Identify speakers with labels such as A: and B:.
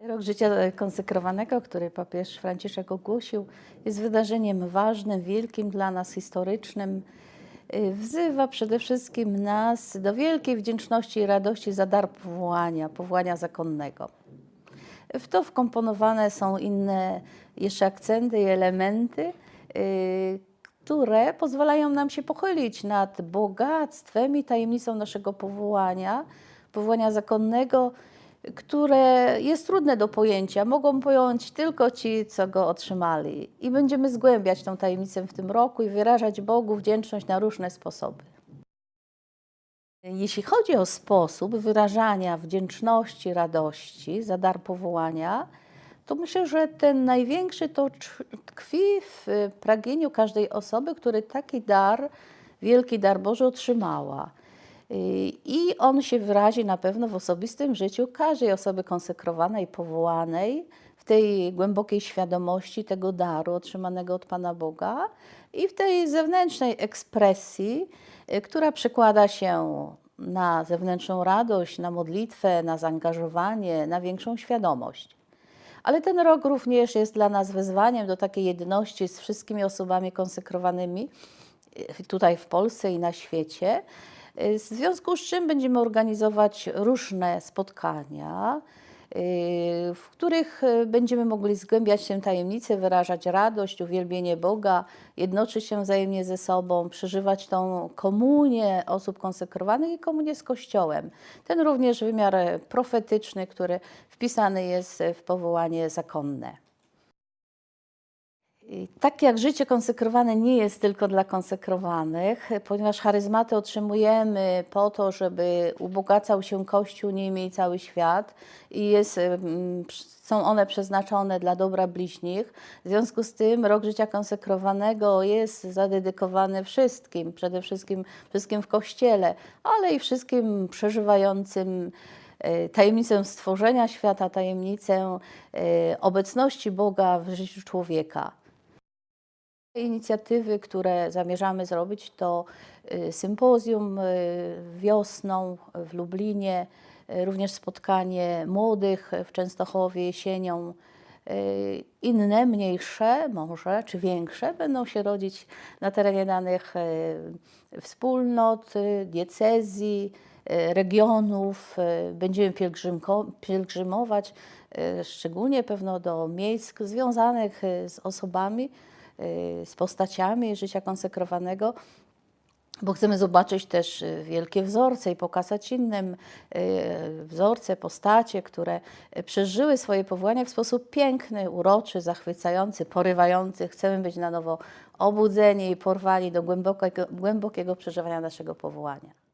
A: Rok życia konsekrowanego, który papież Franciszek ogłosił, jest wydarzeniem ważnym, wielkim dla nas, historycznym. Y, Wzywa przede wszystkim nas do wielkiej wdzięczności i radości za dar powołania, powołania zakonnego. W to wkomponowane są inne jeszcze akcenty i elementy, y, które pozwalają nam się pochylić nad bogactwem i tajemnicą naszego powołania, powołania zakonnego, które jest trudne do pojęcia. Mogą pojąć tylko ci, co go otrzymali. I będziemy zgłębiać tę tajemnicę w tym roku i wyrażać Bogu wdzięczność na różne sposoby. Jeśli chodzi o sposób wyrażania wdzięczności, radości za dar powołania, to myślę, że ten największy to tkwi w pragnieniu każdej osoby, który taki dar, wielki dar Boży otrzymała. I on się wyrazi na pewno w osobistym życiu każdej osoby konsekrowanej, powołanej, w tej głębokiej świadomości tego daru otrzymanego od Pana Boga i w tej zewnętrznej ekspresji, y, która przekłada się na zewnętrzną radość, na modlitwę, na zaangażowanie, na większą świadomość. Ale ten rok również jest dla nas wezwaniem do takiej jedności z wszystkimi osobami konsekrowanymi y, tutaj w Polsce i na świecie. Y, W związku z czym będziemy organizować różne spotkania, y, w których y, będziemy mogli zgłębiać tę tajemnicę, wyrażać radość, uwielbienie Boga, jednoczyć się wzajemnie ze sobą, przeżywać tą komunię osób konsekrowanych i komunię z Kościołem. Ten również wymiar profetyczny, który wpisany jest w powołanie zakonne. Tak jak życie konsekrowane nie jest tylko dla konsekrowanych, ponieważ charyzmaty otrzymujemy po to, żeby ubogacał się Kościół nimi cały świat i jest, są one przeznaczone dla dobra bliźnich. W związku z tym rok życia konsekrowanego jest zadedykowany wszystkim, przede wszystkim wszystkim w Kościele, ale i wszystkim przeżywającym e, tajemnicę stworzenia świata, tajemnicę e, obecności Boga w życiu człowieka. Inicjatywy, które zamierzamy zrobić, to y, sympozjum y, wiosną w Lublinie, y, również spotkanie młodych w Częstochowie jesienią. Inne, mniejsze może, czy większe, będą się rodzić na terenie danych wspólnot, diecezji, regionów. Będziemy pielgrzymować, szczególnie pewno do miejsc związanych z osobami, z postaciami życia konsekrowanego, bo chcemy zobaczyć też y, wielkie wzorce i pokazać innym y, wzorce, postacie, które y, przeżyły swoje powołania w sposób piękny, uroczy, zachwycający, porywający. Chcemy być na nowo obudzeni i porwani do głębokiego, głębokiego przeżywania naszego powołania.